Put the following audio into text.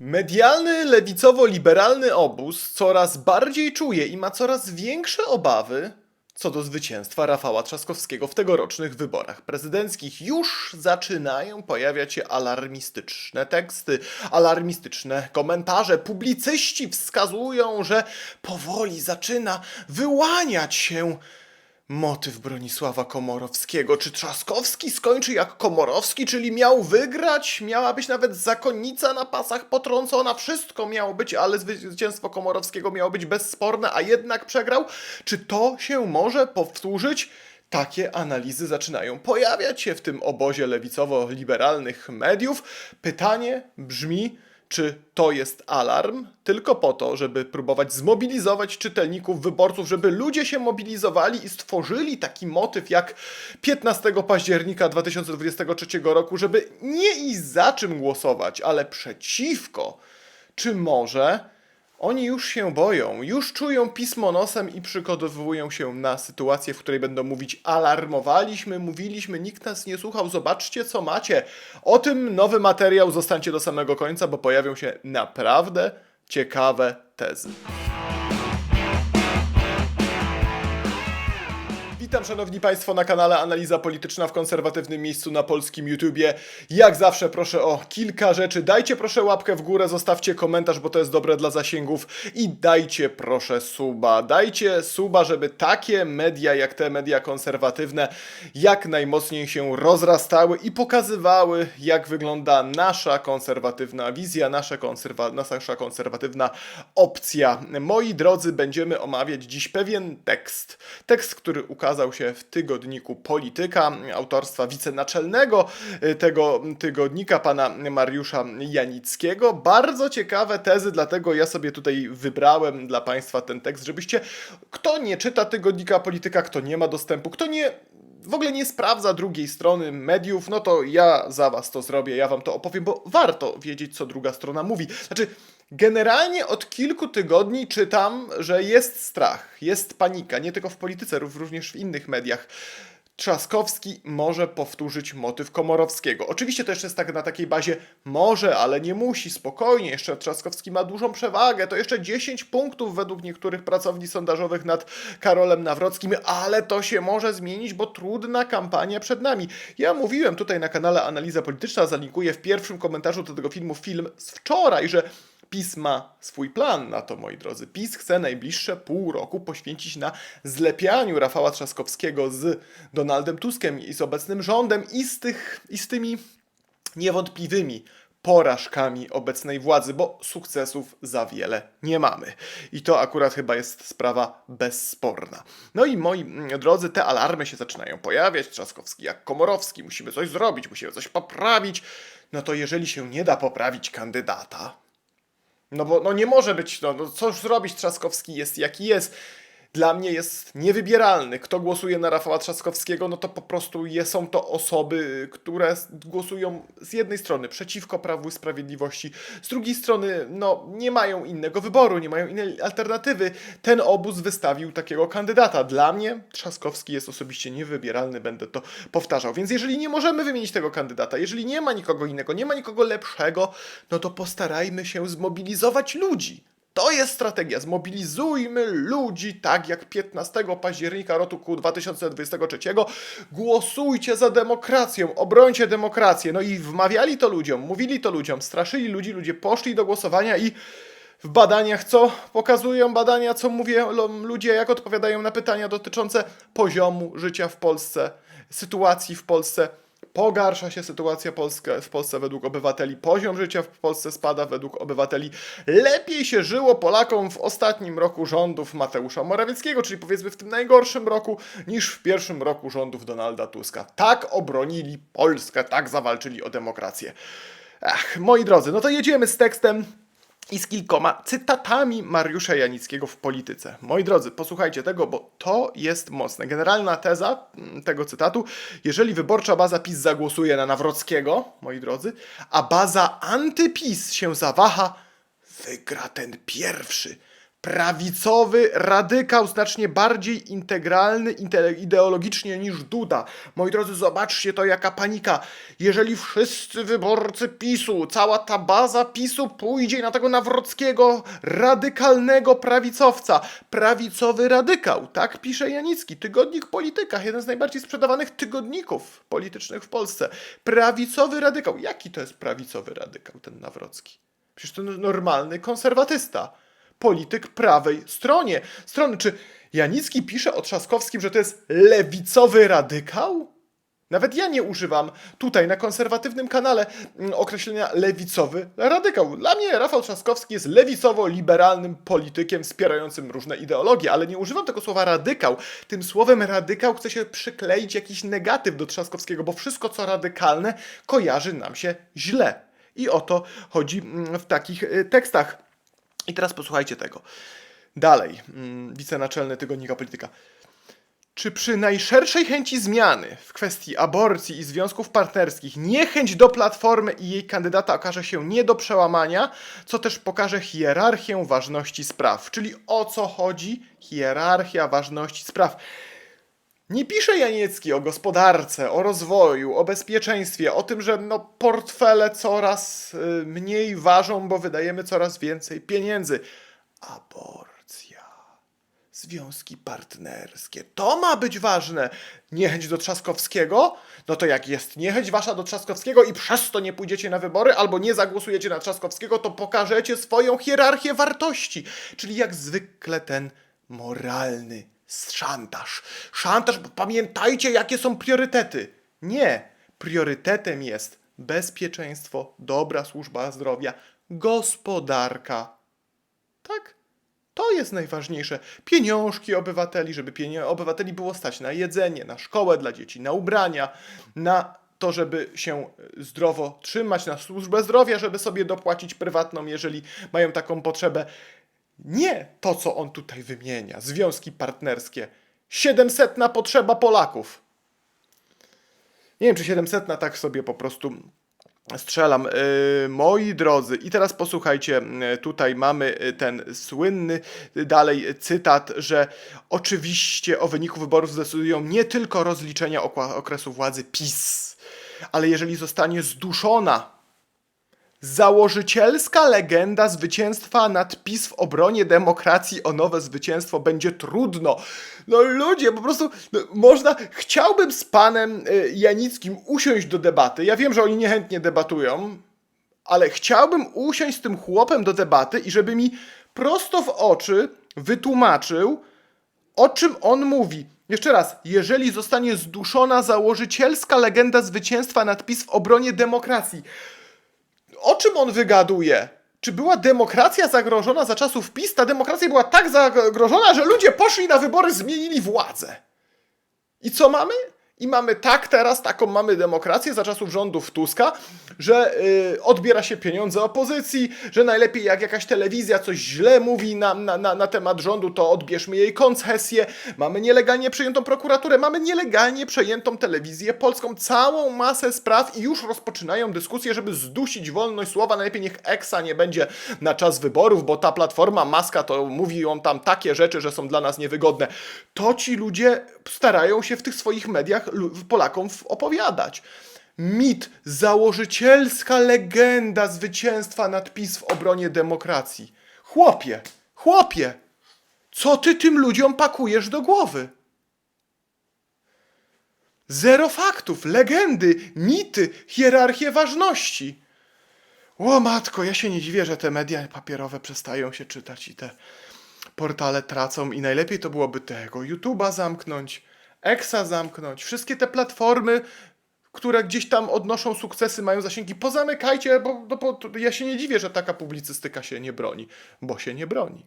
Medialny, lewicowo-liberalny obóz coraz bardziej czuje i ma coraz większe obawy co do zwycięstwa Rafała Trzaskowskiego w tegorocznych wyborach prezydenckich. Już zaczynają pojawiać się alarmistyczne teksty, alarmistyczne komentarze. Publicyści wskazują, że powoli zaczyna wyłaniać się Motyw Bronisława Komorowskiego. Czy Trzaskowski skończy jak Komorowski, czyli miał wygrać? Miała być nawet zakonnica na pasach potrącona. Wszystko miało być, ale zwycięstwo Komorowskiego miało być bezsporne, a jednak przegrał. Czy to się może powtórzyć? Takie analizy zaczynają pojawiać się w tym obozie lewicowo-liberalnych mediów. Pytanie brzmi, czy to jest alarm tylko po to, żeby próbować zmobilizować czytelników, wyborców, żeby ludzie się mobilizowali i stworzyli taki motyw jak 15 października 2023 roku, żeby nie i za czym głosować, ale przeciwko? Czy może oni już się boją, już czują pismo nosem i przygotowują się na sytuację, w której będą mówić: Alarmowaliśmy, mówiliśmy, nikt nas nie słuchał, zobaczcie co macie. O tym nowy materiał, zostańcie do samego końca, bo pojawią się naprawdę ciekawe tezy. Witam szanowni państwo na kanale Analiza Polityczna w konserwatywnym miejscu na polskim YouTubie. Jak zawsze proszę o kilka rzeczy. Dajcie proszę łapkę w górę, zostawcie komentarz, bo to jest dobre dla zasięgów i dajcie proszę suba. Dajcie suba, żeby takie media jak te media konserwatywne jak najmocniej się rozrastały i pokazywały jak wygląda nasza konserwatywna wizja, nasza, konserwa nasza konserwatywna opcja. Moi drodzy, będziemy omawiać dziś pewien tekst. Tekst, który ukazał się w tygodniku Polityka autorstwa wicenaczelnego y, tego tygodnika, pana Mariusza Janickiego. Bardzo ciekawe tezy, dlatego ja sobie tutaj wybrałem dla Państwa ten tekst, żebyście, kto nie czyta tygodnika Polityka, kto nie ma dostępu, kto nie w ogóle nie sprawdza drugiej strony mediów, no to ja za was to zrobię, ja wam to opowiem, bo warto wiedzieć, co druga strona mówi. Znaczy, generalnie od kilku tygodni czytam, że jest strach, jest panika, nie tylko w polityce, również w innych mediach. Trzaskowski może powtórzyć motyw Komorowskiego. Oczywiście to jeszcze jest tak na takiej bazie może, ale nie musi, spokojnie, jeszcze Trzaskowski ma dużą przewagę, to jeszcze 10 punktów według niektórych pracowni sondażowych nad Karolem Nawrockim, ale to się może zmienić, bo trudna kampania przed nami. Ja mówiłem tutaj na kanale Analiza Polityczna, zalinkuję w pierwszym komentarzu do tego filmu film z wczoraj, że PiS ma swój plan na to, moi drodzy. PiS chce najbliższe pół roku poświęcić na zlepianiu Rafała Trzaskowskiego z Donaldem Tuskiem i z obecnym rządem i z, tych, i z tymi niewątpliwymi porażkami obecnej władzy, bo sukcesów za wiele nie mamy. I to akurat chyba jest sprawa bezsporna. No i moi drodzy, te alarmy się zaczynają pojawiać. Trzaskowski jak Komorowski, musimy coś zrobić, musimy coś poprawić. No to jeżeli się nie da poprawić kandydata, no bo no nie może być, no, no cóż zrobić, Trzaskowski jest jaki jest. Dla mnie jest niewybieralny. Kto głosuje na Rafała Trzaskowskiego, no to po prostu je, są to osoby, które głosują z jednej strony przeciwko Prawu i Sprawiedliwości, z drugiej strony no, nie mają innego wyboru, nie mają innej alternatywy. Ten obóz wystawił takiego kandydata. Dla mnie Trzaskowski jest osobiście niewybieralny, będę to powtarzał. Więc jeżeli nie możemy wymienić tego kandydata, jeżeli nie ma nikogo innego, nie ma nikogo lepszego, no to postarajmy się zmobilizować ludzi. To jest strategia. Zmobilizujmy ludzi tak jak 15 października roku 2023. Głosujcie za demokrację, obrońcie demokrację. No i wmawiali to ludziom, mówili to ludziom, straszyli ludzi, ludzie poszli do głosowania i w badaniach co pokazują badania, co mówią ludzie, jak odpowiadają na pytania dotyczące poziomu życia w Polsce, sytuacji w Polsce. Pogarsza się sytuacja Polska, w Polsce według obywateli, poziom życia w Polsce spada według obywateli. Lepiej się żyło Polakom w ostatnim roku rządów Mateusza Morawieckiego, czyli powiedzmy w tym najgorszym roku, niż w pierwszym roku rządów Donalda Tuska. Tak obronili Polskę, tak zawalczyli o demokrację. Ach, moi drodzy, no to jedziemy z tekstem i z kilkoma cytatami Mariusza Janickiego w polityce. Moi drodzy, posłuchajcie tego, bo to jest mocne. Generalna teza mm, tego cytatu, jeżeli wyborcza baza PiS zagłosuje na Nawrockiego, moi drodzy, a baza antyPiS się zawaha, wygra ten pierwszy. Prawicowy radykał, znacznie bardziej integralny inte- ideologicznie niż Duda. Moi drodzy, zobaczcie to jaka panika. Jeżeli wszyscy wyborcy PiSu, cała ta baza PiSu pójdzie na tego Nawrockiego, radykalnego prawicowca, prawicowy radykał, tak pisze Janicki, tygodnik Polityka, jeden z najbardziej sprzedawanych tygodników politycznych w Polsce. Prawicowy radykał. Jaki to jest prawicowy radykał, ten Nawrocki? Przecież to normalny konserwatysta polityk prawej stronie. strony. Czy Janicki pisze o Trzaskowskim, że to jest lewicowy radykał? Nawet ja nie używam tutaj na konserwatywnym kanale mm, określenia lewicowy radykał. Dla mnie Rafał Trzaskowski jest lewicowo-liberalnym politykiem wspierającym różne ideologie, ale nie używam tego słowa radykał. Tym słowem radykał chce się przykleić jakiś negatyw do Trzaskowskiego, bo wszystko co radykalne kojarzy nam się źle. I o to chodzi mm, w takich y, tekstach. I teraz posłuchajcie tego. Dalej, mm, wicenaczelny tygodnika polityka. Czy przy najszerszej chęci zmiany w kwestii aborcji i związków partnerskich niechęć do platformy i jej kandydata okaże się nie do przełamania, co też pokaże hierarchię ważności spraw? Czyli o co chodzi? Hierarchia ważności spraw. Nie pisze Janiecki o gospodarce, o rozwoju, o bezpieczeństwie, o tym, że no, portfele coraz y, mniej ważą, bo wydajemy coraz więcej pieniędzy. Aborcja, związki partnerskie, to ma być ważne. Niechęć do Trzaskowskiego? No to jak jest niechęć wasza do Trzaskowskiego i przez to nie pójdziecie na wybory albo nie zagłosujecie na Trzaskowskiego, to pokażecie swoją hierarchię wartości. Czyli jak zwykle ten moralny szantaż. Szantaż, bo pamiętajcie, jakie są priorytety. Nie. Priorytetem jest bezpieczeństwo, dobra służba zdrowia, gospodarka. Tak? To jest najważniejsze. Pieniążki obywateli, żeby pienio- obywateli było stać na jedzenie, na szkołę dla dzieci, na ubrania, na to, żeby się zdrowo trzymać, na służbę zdrowia, żeby sobie dopłacić prywatną, jeżeli mają taką potrzebę. Nie to, co on tutaj wymienia. Związki partnerskie. 700 na potrzeba Polaków. Nie wiem, czy 700 na tak sobie po prostu strzelam. Yy, moi drodzy, i teraz posłuchajcie, yy, tutaj mamy yy, ten słynny dalej cytat, że oczywiście o wyniku wyborów zdecydują nie tylko rozliczenia okresu władzy PiS, ale jeżeli zostanie zduszona Założycielska legenda zwycięstwa nad PiS w obronie demokracji o nowe zwycięstwo będzie trudno. No ludzie, po prostu no, można. Chciałbym z panem y, Janickim usiąść do debaty. Ja wiem, że oni niechętnie debatują, ale chciałbym usiąść z tym chłopem do debaty i żeby mi prosto w oczy wytłumaczył, o czym on mówi. Jeszcze raz, jeżeli zostanie zduszona założycielska legenda zwycięstwa nad PiS w obronie demokracji, o czym on wygaduje? Czy była demokracja zagrożona za czasów PiS? Ta demokracja była tak zagrożona, że ludzie poszli na wybory, zmienili władzę. I co mamy? I mamy tak teraz, taką mamy demokrację za czasów rządów Tuska, że y, odbiera się pieniądze opozycji, że najlepiej jak jakaś telewizja coś źle mówi na, na, na, na temat rządu, to odbierzmy jej koncesję. Mamy nielegalnie przejętą prokuraturę, mamy nielegalnie przejętą telewizję polską, całą masę spraw i już rozpoczynają dyskusje, żeby zdusić wolność słowa. Najlepiej niech Eksa nie będzie na czas wyborów, bo ta platforma Maska to mówi on tam takie rzeczy, że są dla nas niewygodne. To ci ludzie starają się w tych swoich mediach Polakom opowiadać. Mit, założycielska legenda zwycięstwa nad PiS w obronie demokracji. Chłopie, chłopie, co ty tym ludziom pakujesz do głowy? Zero faktów, legendy, mity, hierarchię ważności. O matko, ja się nie dziwię, że te media papierowe przestają się czytać i te portale tracą i najlepiej to byłoby tego YouTube'a zamknąć, Exa zamknąć, wszystkie te platformy, które gdzieś tam odnoszą sukcesy, mają zasięgi, pozamykajcie, bo, bo, bo ja się nie dziwię, że taka publicystyka się nie broni, bo się nie broni.